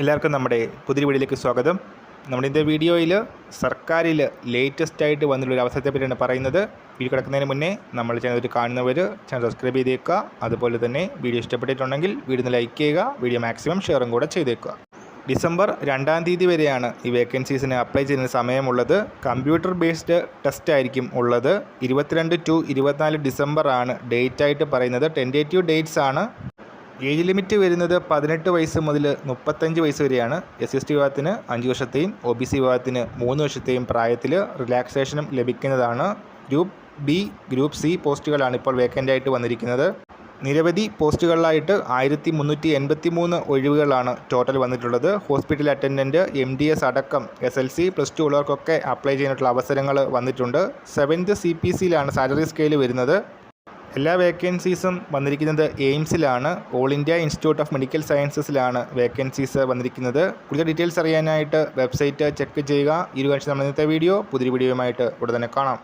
എല്ലാവർക്കും നമ്മുടെ പുതിയ വീഡിയോയിലേക്ക് സ്വാഗതം. നമ്മുടെ ഇന്നത്തെ വീഡിയോയിൽ സർക്കാരിൽ ലേറ്റസ്റ്റ് ആയിട്ട് വന്നിട്ടുള്ള ഒരു അവസരത്തെ പറ്റിയാണ് പറയുന്നത്. വീഡിയോ കിടക്കുന്നതിന് മുന്നേ നമ്മൾ ചാനൽ കാണുന്നവർ ചാനൽ സബ്സ്ക്രൈബ് ചെയ്തേക്കുക. അതുപോലെ തന്നെ വീഡിയോ ഇഷ്ടപ്പെട്ടിട്ടുണ്ടെങ്കിൽ വീഡിയോ ലൈക്ക് ചെയ്യുക. വീഡിയോ മാക്സിമം ഷെയറും കൂടെ ചെയ്തേക്കുക. ഡിസംബർ രണ്ടാം തീയതി വരെയാണ് ഈ വേക്കൻസീസിന് അപ്ലൈ ചെയ്യുന്ന സമയമുള്ളത്. കമ്പ്യൂട്ടർ ബേസ്ഡ് ടെസ്റ്റ് ആയിരിക്കും ഉള്ളത്. ഇരുപത്തിരണ്ട് ടു ഇരുപത്തിനാല് ഡിസംബർ ആണ് ഡേറ്റ് ആയിട്ട് പറയുന്നത്. ടെന്റേറ്റീവ് ഡേറ്റ്സ് ആണ്. ഏജ് ലിമിറ്റ് വരുന്നത് പതിനെട്ട് വയസ്സ് മുതൽ മുപ്പത്തഞ്ച് വയസ്സ് വരെയാണ്. എസ് എസ് ടി വിഭാഗത്തിന് അഞ്ച് വർഷത്തെയും ഒ ബി സി വിഭാഗത്തിന് മൂന്ന് വർഷത്തെയും പ്രായത്തിൽ റിലാക്സേഷനും ലഭിക്കുന്നതാണ്. ഗ്രൂപ്പ് ബി ഗ്രൂപ്പ് സി പോസ്റ്റുകളാണ് ഇപ്പോൾ വേക്കന്റ് ആയിട്ട് വന്നിരിക്കുന്നത്. നിരവധി പോസ്റ്റുകളിലായിട്ട് ആയിരത്തി മുന്നൂറ്റി എൺപത്തി മൂന്ന് ഒഴിവുകളാണ് ടോട്ടൽ വന്നിട്ടുള്ളത്. Hospital attendant M D S അടക്കം S L C plus two ഉള്ളവർക്കൊക്കെ apply ചെയ്യാനായിട്ടുള്ള അവസരങ്ങൾ വന്നിട്ടുണ്ട്. സെവൻത് സി പി സിയിലാണ് സാലറി സ്കെയിൽ വരുന്നത്. എല്ലാ വേക്കൻസീസും വന്നിരിക്കുന്നത് എയിംസിലാണ്. All India Institute of Medical സയൻസസിലാണ് vacancies വന്നിരിക്കുന്നത്. കൂടുതൽ ഡീറ്റെയിൽസ് അറിയാനായിട്ട് വെബ്സൈറ്റ് ചെക്ക് ചെയ്യുക. ഇരുവാഴ്ച നമ്മൾ ഇന്നത്തെ വീഡിയോ പുതിയ വീഡിയോയുമായിട്ട് ഉടനെ കാണാം.